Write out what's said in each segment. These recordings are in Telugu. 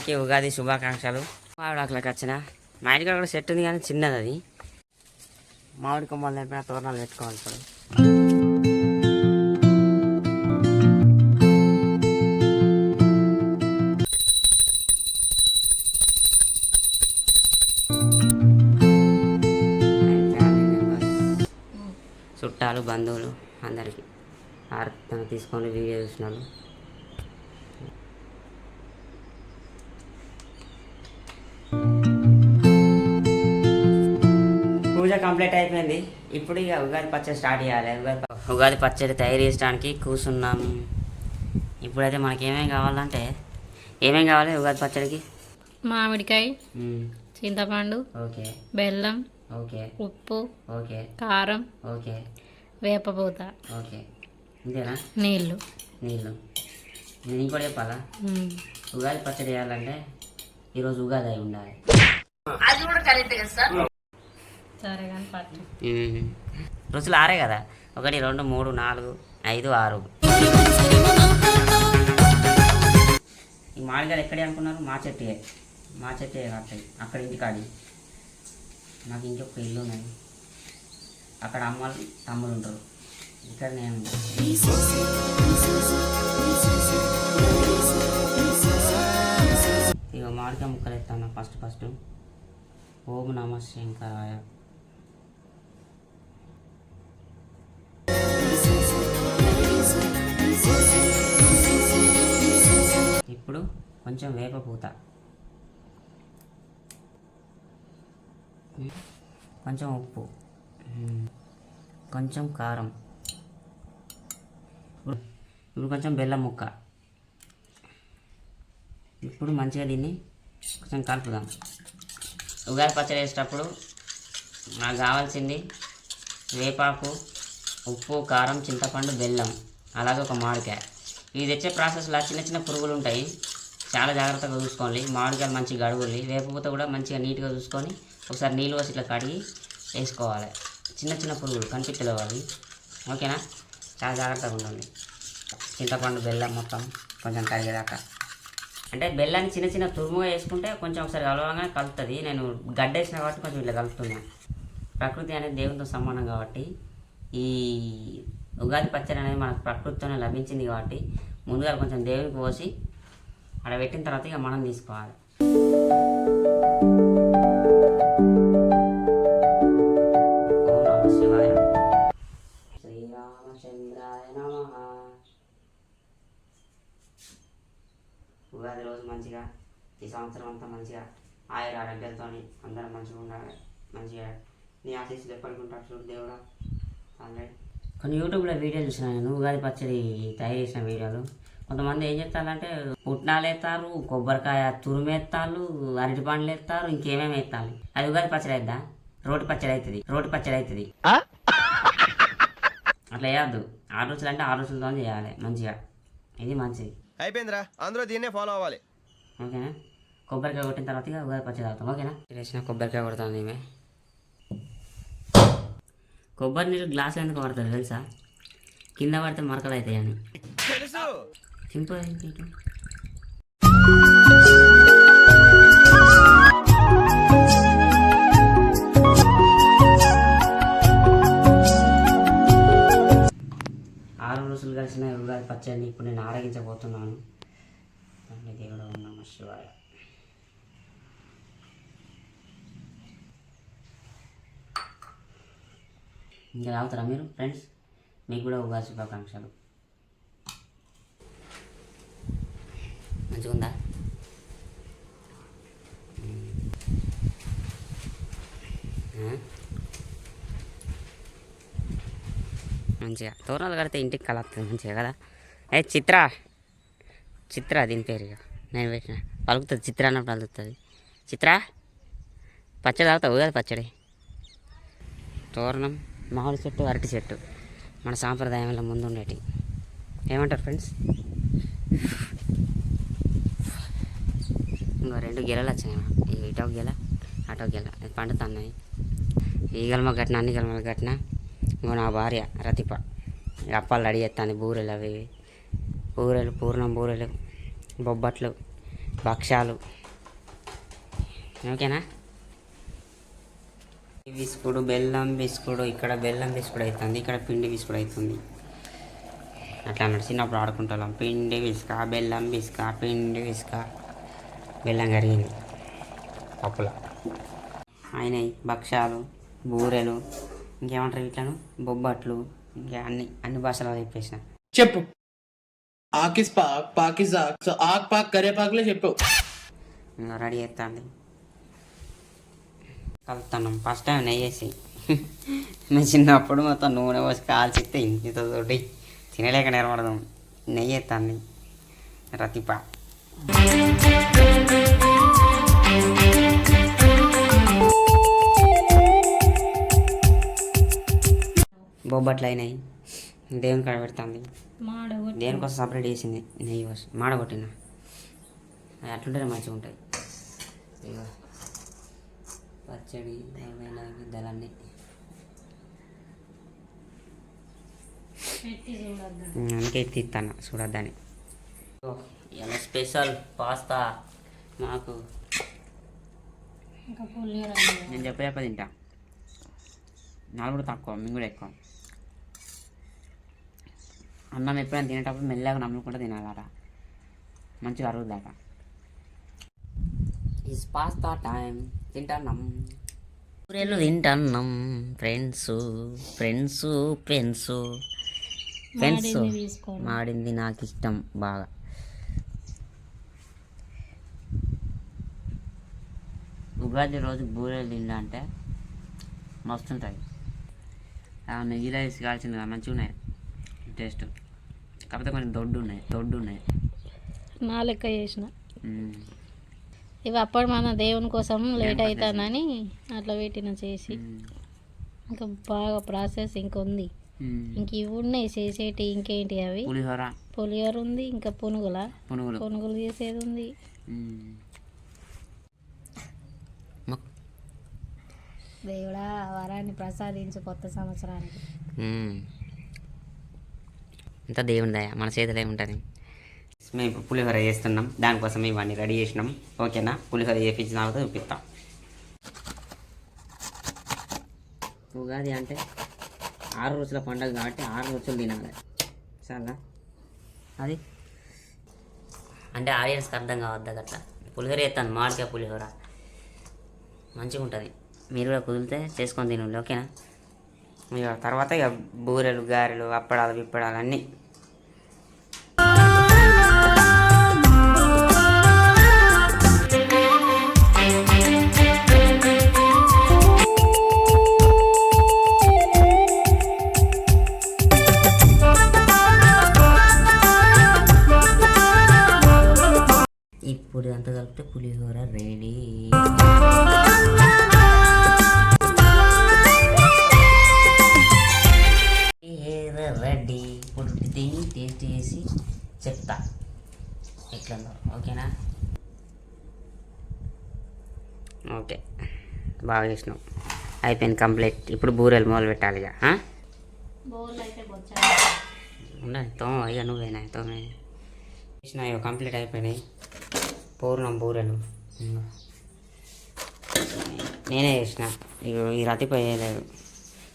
అందరికీ ఉగాది శుభాకాంక్షలు. మామిడాకులకు వచ్చిన మా ఇంటికి కూడా సెట్ ఉంది కానీ చిన్నది అది. మామిడి కొమ్మలు తెంపిన తోరణాలు పెట్టుకోవాలి ఇప్పుడు. చుట్టాలు బంధువులు అందరికీ. ఆర్థికంగా తీసుకొని వీడియో చూసినాను పూజ కంప్లీట్ అయిపోయింది. ఇప్పుడు ఇక ఉగాది పచ్చడి స్టార్ట్ చేయాలి. ఉగాది ఉగాది పచ్చడి తయారు చేయడానికి కూర్చున్నాము. ఇప్పుడైతే మనకి ఏమేమి కావాలంటే ఏమేమి కావాలి ఉగాది పచ్చడికి? మామిడికాయ మ్మ్. చింతపండు ఓకే. బెల్లం ఓకే. ఉప్పు ఓకే. కారం ఓకే. వేపపూత ఓకే. ఇంతేనా? నీళ్ళు. నీళ్ళు. నేను ఇంకోటి చెప్పాలా. ఉగాది పచ్చడి చేయాలంటే ఈరోజు ఉగాది అయి ఉండాలి. సరే? కానీ పట్టు. రుచులు ఆరే కదా? ఒకటి రెండు మూడు నాలుగు ఐదు ఆరు. ఈ మామిడికాయలు ఎక్కడే అనుకున్నారు? మా చెట్టే మా చెట్టే కట్టాయి అక్కడ ఇంటికాడి నాకు ఇంకొక ఇల్లు ఉన్నది. అక్కడ అమ్మలు తమ్ముడు ఉంటారు. ఇక్కడ నేను ఇక మామిడికాయ ముక్కలు ఎత్తాను. First first. ఓం నమ శంకరాయ. ఇప్పుడు కొంచెం వేప పూత కొంచెం ఉప్పు. కొంచెం కారం. ఇప్పుడు ఇప్పుడు కొంచెం బెల్లం ముక్క. ఇప్పుడు మంచిగా దీన్ని కొంచెం కలుపుదాం. ఉగాది పచ్చడి వేసేటప్పుడు నాకు కావాల్సింది వేపాకు ఉప్పు కారం చింతపండు బెల్లం. అలాగే ఒక మామిడికాయ. ఇది తెచ్చే ప్రాసెస్లో చిన్న చిన్న పురుగులు ఉంటాయి. చాలా జాగ్రత్తగా చూసుకోవాలి. మామిడికాయలు మంచిగా గడుగులి. వేపపూత కూడా మంచిగా నీట్గా చూసుకొని ఒకసారి నీళ్ళు పోసి ఇట్లా కడిగి వేసుకోవాలి. చిన్న చిన్న పురుగులు కనిపించలేవు అవి. ఓకేనా? చాలా జాగ్రత్తగా ఉండండి. చింతపండు బెల్లం మొత్తం కొంచెం కరిగేదాకా అంటే బెల్లాన్ని చిన్న చిన్న తురుముగా వేసుకుంటే కొంచెం ఒకసారి కలవగానే కలుపుతుంది నేను గడ్డ వేసిన కాబట్టి కొంచెం ఇట్లా కలుపుతున్నాను ప్రకృతి అనేది దేవునితో సమానం కాబట్టి ఈ ఉగాది పచ్చడి అనేది మనకు ప్రకృతితోనే లభించింది కాబట్టి ముందుగా కొంచెం దేవునికి పోసి అక్కడ పెట్టిన తర్వాత ఇక మనం తీసుకోవాలి. ఓం నమః శివాయ శ్రీరామచంద్రాయ ఉగాది రోజు మంచిగా ఈ సంవత్సరం అంతా మంచిగా ఆయుర ఆరోగ్యాలతో అందరం మంచిగా ఉండాలి మంచిగా నీ ఆశీస్సులు ఎప్పటికి ఉంటారు చూడు దేవుడా. తండ్రి కొన్ని యూట్యూబ్లో వీడియోలు చూసిన నేను ఉగాది పచ్చడి తయారు చేసిన వీడియోలు. కొంతమంది ఏం చేస్తారంటే పుట్నాలు ఎత్తారు కొబ్బరికాయ తురుమేస్తారు అరటి పండ్లు ఎత్తారు ఇంకేమేమి ఎత్తాలి అది ఉగాది పచ్చడి అయిద్దా? రోటి పచ్చడి అవుతుంది రోటి పచ్చడి అవుతుంది అట్లా వేయద్దు. ఆరు రోజులు అంటే ఆరు రోజులతో చేయాలి మంచిగా. ఇది మంచిది. అయిపోయిందిరా. అందరూ దీన్నే ఫాలో అవ్వాలి. ఓకేనా? కొబ్బరికాయ కొట్టిన తర్వాత ఉగాది పచ్చడి తాగుతాం. ఓకేనా? వేసిన కొబ్బరికాయ కొడతాను ఈమె. కొబ్బరి నీళ్ళు గ్లాస్ ఎందుకు పడతారు తెలుసా? కింద పడితే మరకలు అవుతాయి అని. తెలుసు. సింపుల్? ఆరు రోజులు కలిసిన ఉగాది పచ్చడిని ఇప్పుడు నేను ఆరగించబోతున్నాను. దేవుడు నమ శివాయ. ఇంకా తాగుతారా మీరు ఫ్రెండ్స్? మీకు కూడా ఉగాది శుభాకాంక్షలు. మంచిగా ఉందా మంచిగా. తోరణాలు కడితే ఇంటికి కలస్తుంది మంచిగా కదా? ఏ చిత్ర. చిత్ర దీని పేరు ఇక నేను పెట్టిన. పలుకుతుంది చిత్ర అన్నప్పుడు పలుకుతుంది. చిత్ర పచ్చడి తాగుతావు? కదా పచ్చడి? తోరణం. మామిడి చెట్టు అరటి చెట్టు. మన సాంప్రదాయంలో ముందుండేటి. ఏమంటారు ఫ్రెండ్స్ ఇంకో రెండు గెలలు వచ్చినాయి ఇటో గెల అటో గెల. పండుతున్నాయి ఈ గెలమ కట్టిన అన్ని గెలమలు కట్టిన ఇంకో నా భార్య రతిప. అప్పాలు రెడీ చేస్తాను బూరెలు అవి. బూరెలు పూర్ణం బూరెలు బొబ్బట్లు భక్ష్యాలు. ఓకేనా? బిస్కుడు బెల్లం బిస్కుడు ఇక్కడ బెల్లం బిస్కుడు అవుతుంది ఇక్కడ పిండి బిస్కుడు అవుతుంది. అట్లా అన్నాడు. చిన్నప్పుడు ఆడుకుంటాం పిండి విసుక బెల్లం బిస్క పిండి విసుక బెల్లం కరిగింది. పప్పుల. అయినాయి భక్ష్యాలు బూరెలు ఇంకేమంటారు ఇట్లాను బొబ్బట్లు ఇంకా అన్ని అన్ని భాషలో చెప్పేసిన. చెప్పు. ఆకిస్ పాక్ పాకిస్ ఆక్ సో ఆక్ పాక్ కరే పాక్లే చెప్పు రెడీ చేస్తాండి కలుపుతున్నాం. ఫస్ట్ టైం నెయ్యి వేసి. నేను చిన్నప్పుడు మొత్తం నూనె పోసి కాల్చిస్తే ఇంటితో తోటి తినలేక నిలబడదాం. నెయ్యి ఎత్తాండి రతిప. బొబ్బట్లు అయినాయి. దేవుని కాడ పెడుతుంది. దేనికోసం సపరేట్ చేసింది? నెయ్యి కోసం మాడగొట్టిన అట్లుంటేనే మంచిగా ఉంటాయి పచ్చడి ఏమైనా గిద్దలన్నీ అందుకే తీస్తాను చూడొద్దని. ఇలా స్పెషల్ పాస్తా. మాకు నేను చెప్పే చెప్పే తింటా. నాలుగు కూడా తక్కువ మేము కూడా ఎక్కువ. అన్నం ఎప్పుడైనా తినేటప్పుడు మెల్లగా నమ్ముకుంటూ తినాలట. మంచిగా అరుగుదాక ఇస్ పాస్తా టైం తింటాన్నాం. కూరలు తింటాన్నాం. ఫ్రెండ్స్ ఫ్రెండ్స్ ఫ్రెండ్స్ ఫ్రెండ్స్ మాడింది నాకు ఇష్టం బాగా. ఉగాది రోజు బూరెలు తిండా అంటే మస్తు ఉంటాయి ఆ నెయ్యిలో వేసి కాల్చింది కదా మంచిగా ఉన్నాయి. టేస్ట్. కాకపోతే కొంచెం దొడ్డు ఉన్నాయి దొడ్డు ఉన్నాయి. నా లెక్క చేసిన. ఇవి అప్పుడు మన దేవుని కోసం లేట్ అవుతుందని అట్లా పెట్టిన చేసి. ఇంకా బాగా ప్రాసెస్ ఇంకొంది. ఇంక ఇవి ఉన్నాయి చేసేటి ఇంకేంటి అవి? పులిహోర. పులిహోర ఉంది ఇంకా పునుగుల. పునుగులు. పునుగులు చేసేది ఉంది. దేవుడా వరాన్ని ప్రసాదించు కొత్త సంవత్సరానికి. ఇంత దేవుని దయ మన చేతిలో ఏముంటుంది మేము ఇప్పుడు పులిహోర చేస్తున్నాం. దానికోసం ఇవన్నీ రెడీ చేసినాం. ఓకేనా? పులిహోర చేపించిన తర్వాత చూపిస్తాం. ఉగాది అంటే ఆరు రోజుల పండుగ కాబట్టి ఆరు రోజులు తినాలి. చాలా అది? అంటే ఆడియన్స్కి అర్థం కావద్దా అట్లా పులిహోర చేస్తాను మామిడికాయ పులిహోర. మంచిగా ఉంటుంది. మీరు కూడా కుదిరితే చేసుకొని తినండి ఓకేనా? ఇక తర్వాత ఇక బూరెలు గారెలు అప్పడాలు విప్పడాలు అన్నీ ఇప్పుడు అంతా కలిపితే పులిహోర రెడీ. రెడీ. ఇప్పుడు దీన్ని టేస్ట్ చేసి చెప్తా. ఎట్లుందో. ఓకేనా? ఓకే. బాగా చేసినాం అయిపోయింది కంప్లీట్. ఇప్పుడు బూరెలు మొదలు పెట్టాలి ఇక ఉన్నాయి. తోమ ఇక నువ్వేనా? తోమే. చేసిన ఇక కంప్లీట్ అయిపోయినాయి. పూర్ణం బూరెలు నేనే చేసిన. ఈ ఈ రతిపోయేయలేదు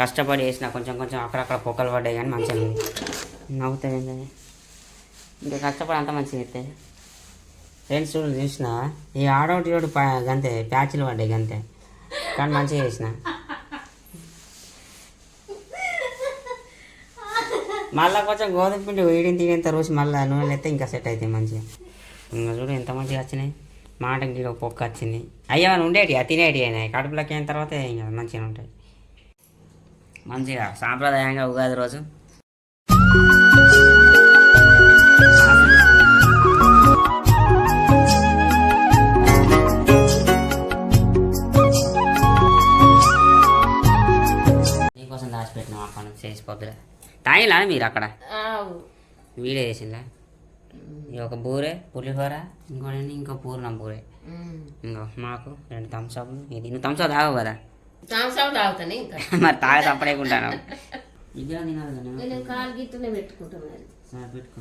కష్టపడి చేసిన. కొంచెం కొంచెం అక్కడక్కడ పొక్కలు పడ్డాయి కానీ మంచిగా నవ్వుతాయి ఇంకా కష్టపడి అంత మంచిగా అయితే ఫ్రెండ్స్ చూడు చూసిన? ఈ ఆడోటి చూడు గంతే. ప్యాచ్లు పడ్డాయి గంతే. కానీ మంచిగా చేసిన. మళ్ళీ కొంచెం గోధుమ పిండి వేడిని తినేంత రోజు మళ్ళీ నూనెలు అయితే ఇంకా సెట్ అవుతాయి మంచిగా. ఇంకా చూడు ఎంత మంచిగా వచ్చినాయి. మాటకి ఒక పొక్క వచ్చింది. అయ్యా ఉండేటి? తినేటి అయినాయి కడుపులోకి అయిన తర్వాత ఇంకా మంచిగా ఉంటాయి. మంచిగా సాంప్రదాయంగా ఉగాది రోజు. నీకోసం దాచిపెట్టినాం అక్కడ చేసి పొద్దులే. తాగిలా మీరు అక్కడ? వీడియో చేసిందా? ఇది ఒక బూరె పులిహోర ఇంకోటి ఇంకో పూర్ణం బూరె. ఇంకో మాకు రెండు థమ్స్అప్లు ఇది నువ్వు థమ్స్అప్ తాగవు కదా? సాంసాలు తాగుతాను ఇంకా. మరి తాగ తప్పలేకుంటాను ఇదే తినాలి కదా నేను? కాలు గిట్టునే పెట్టుకుంటాను పెట్టుకో.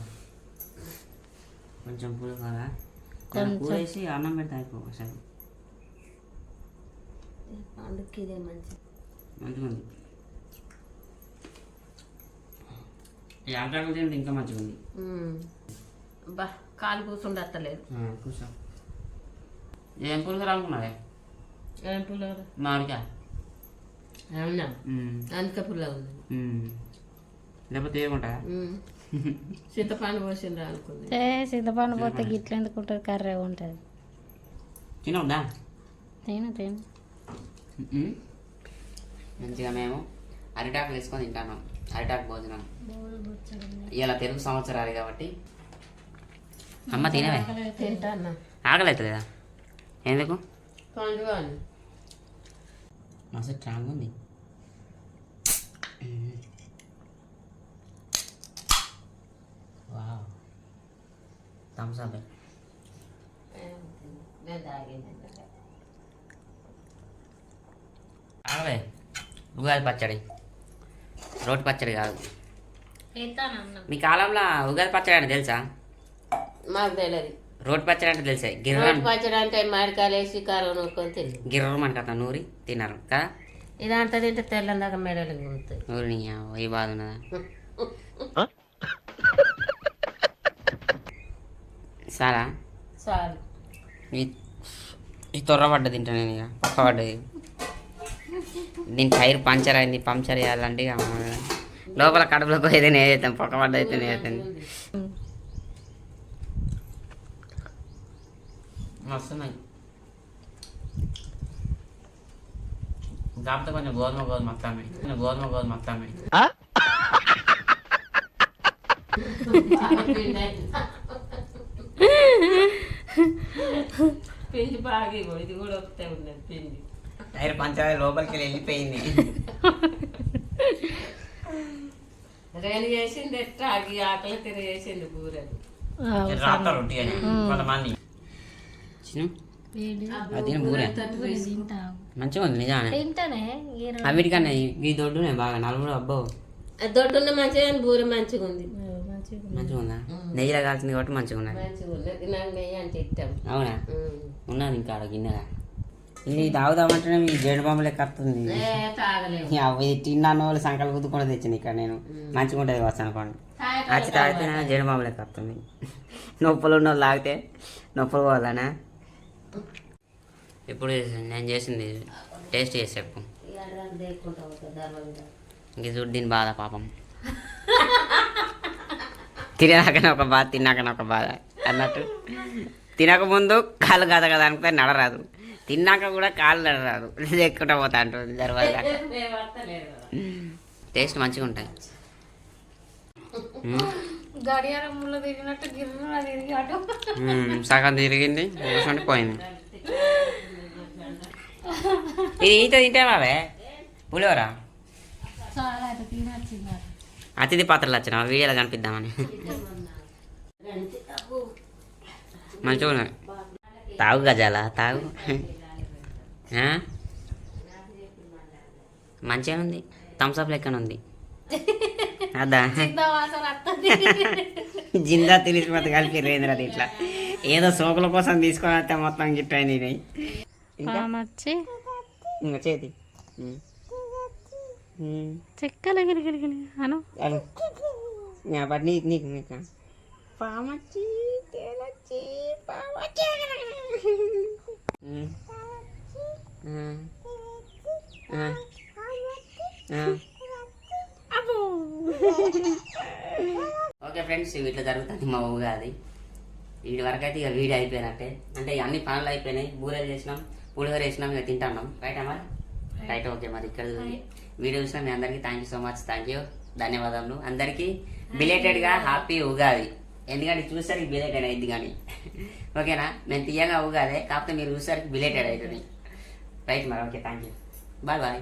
కొంచెం పులిహోర. కూర వేసి అన్నం పెడితే అయిపో అందుకే ఇదే మంచిగా ఉంది ఇంకా మంచిగా ఉంది బా కాలు కూర్చుండత్తలేదు కూర్చో ఏం పులుసు అనుకున్నావే? ఏం పుల్లగా మామిడికాయ. అవునా? అందుకే పుల్లగా ఉంది. లేకపోతే ఏముంటాయా. చింతపండు పోసిండ్రా అనుకుంది. ఏ చింతపండు పోతే గిట్ల ఎందుకు ఉంటుంది కర్రీ ఉంటుంది. తినవుదా తిను తిను. మంచిగా మేము అరిటాకు వేసుకొని తింటాను అరిటాకు భోజనం. ఇలా తెలుగు సంవత్సరాలు కాబట్టి అమ్మ తినవే? ఆకలి అవుతుందా ఎందుకు? మస్తు స్ట్రాంగ్ ఉంది. వావ్. Thumbs up. ఆగలే ఉగాది పచ్చడి. రోటి పచ్చడి కాదు. మీ కాలంలో ఉగాది పచ్చడి అంటే తెలుసా? మాకు తెలియదు రోటి పచ్చడి అంటే తెలుసా గిర్రం. పచ్చడి అంటే మామిడికాయలు వేసి కారం నూరుకొని తిని. గిర్రం నూరి తిన్నారు కదా ఇదంతా తింటే తెల్లందాక మెడలు నూరి ఈ బాధ ఉన్నదా? సారా చాలు ఈ ఈ తొర్ర పడ్డ తింటా నేను ఇక పక్క పడ్డది దీని టైర్ పంచర్ అయింది పంచర్ చేయాలంటే ఇక లోపల కడుపులోకి అయితే నేను చేస్తాను పక్క పడ్డ అయితే నేను చేస్తాను వస్తున్నాయి కాకపోతే కొంచెం గోధుమ గోధుమ వస్తాయి కొంచెం గోధుమ గోధుమ వస్తాయి పిండి బాగా ఇది కూడా వస్తే ఉన్నది పిండి టైర్ పంచర్ అయి లోపలికి వెళ్ళి వెళ్ళిపోయింది రేణు చేసింది ఎట్లా ఆగి ఆకలి తిరిగి చేసింది కూరలు రాస్తారు రొట్టి అని కొంతమంది చిన్న అది బూరే మంచిగా ఉంది నిజానే. తింటానే అవిటికన్నా ఈ దొడ్డునే బాగా నలుగురు అబ్బో. దొడ్డున్న మంచిగా బూరె మంచిగా ఉంది మంచిగా ఉందా నెయ్యిలో కాల్చింది కాబట్టి మంచిగా ఇష్టం. అవునా? ఉమ్. ఉన్నది ఇంకా ఆడ గిన్నెగా ఇది తాగుదామంటేనే మీ జేడు బాంబులే కత్తుంది ఏ తాగలేము ఇది తిన్నాను వాళ్ళు సంకలు గుద్దుకొని తెచ్చింది ఇక్కడ నేను. మంచిగా ఉంటుంది వస్తాను అనుకోండి. అచ్చి తాగితే జేడు బాంబులే కత్తుంది నొప్పులు ఉన్న వాళ్ళు తాగితే నొప్పులు పోవాలనా? ఇప్పుడు నేను చేసింది టేస్ట్ చేసి చెప్పు. ఇంక చూడు దీని బాధ పాపం. తినేదాకనే ఒక బాధ తిన్నాకనే ఒక బాధ అన్నట్టు. తినక ముందు కాళ్ళు కదా కదా అనుకుంటే నడరాదు. తిన్నాక కూడా కాళ్ళు నడరాదు. ఎక్కుంటా పోతా అంటుంది దర్వాజా టేస్ట్ మంచిగా ఉంటాయి మ్మ్. గడియారంలో తిరిగినట్టు గిర్ర తిరిగాడు. సగం తిరిగింది కూర్చొని పోయింది. ఇది ఈత తింటే పులివరా అతిథి పాత్రలు వచ్చిన వీడియోలో కనిపిద్దామని. మంచిగా ఉన్నాయి. తాగు గజాల? తాగు. మంచిగా ఉంది. థమ్స్అప్ లెక్కన ఉంది. అదా. జిందా తెలిసిపోతే కలిపి రేంద్ర ఇట్లా. ఏదో సోకుల కోసం తీసుకొని వస్తే మొత్తం గిట్ అయింది ఇది ఇంకా? చేతి. చెక్కలు గిరిగిరిగిరి అను. బట్ నీకు నీకు నీకు. పామచ్చి తేలచ్చి పామచ్చి. ఉమ్. ఓకే ఫ్రెండ్స్ ఇట్లా జరుగుతుంది మా ఉగాది. వీడి వరకు అయితే ఇక వీడియో అయిపోయినట్టే. అంటే అన్ని పనులు అయిపోయినాయి. బూరెలు చేసినాం పులిహోర వేసినాం ఇక తింటున్నాం రైట్ మరి రైట్ ఓకే మరి ఇక్కడ వీడియో చూసిన మీ అందరికీ thank you so much thank you ధన్యవాదములు. అందరికీ బిలేటెడ్గా హ్యాపీ ఉగాది. ఎందుకంటే చూసరికి బిలేటెడ్ అయింది కానీ. ఓకేనా? నేను తీయగా ఉగాదే కాకపోతే మీరు చూసరికి బిలేటెడ్ అవుతుంది రైట్ మరి okay thank you bye bye